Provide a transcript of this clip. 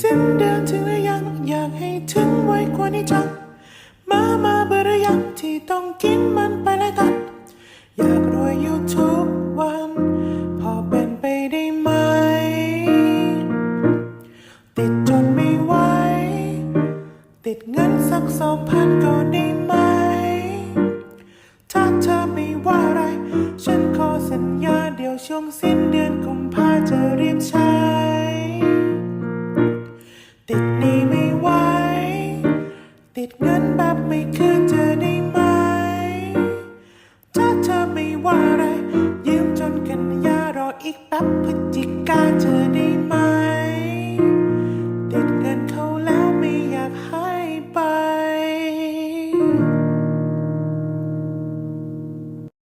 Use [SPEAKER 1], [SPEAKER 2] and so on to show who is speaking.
[SPEAKER 1] สิ้นเดือนถึงหรือยังอยากให้ถึงไวกว่านี้จัง มามาเบื่อหรือยังที่ต้องกินมันไปแล้วกันอยากรวยอยู่ทุกวัน พอเป็นไปได้ไหม ติด ติดเงินสักสองพันก็ได้ไหม ถ้าเธอไม่ว่าอะไร ฉันขอสัญญาเดี๋ยวช่วงสิ้นเดือนกุมภาจะเรียบใช้ ติดนี้ไม่ไหว ติดเงินแบบไม่คืนจะได้ไหม ถ้าเธอไม่ว่าอะไร ยืมจนกันยารออีกแป๊บพฤศจิกาเธอได้ไหม you.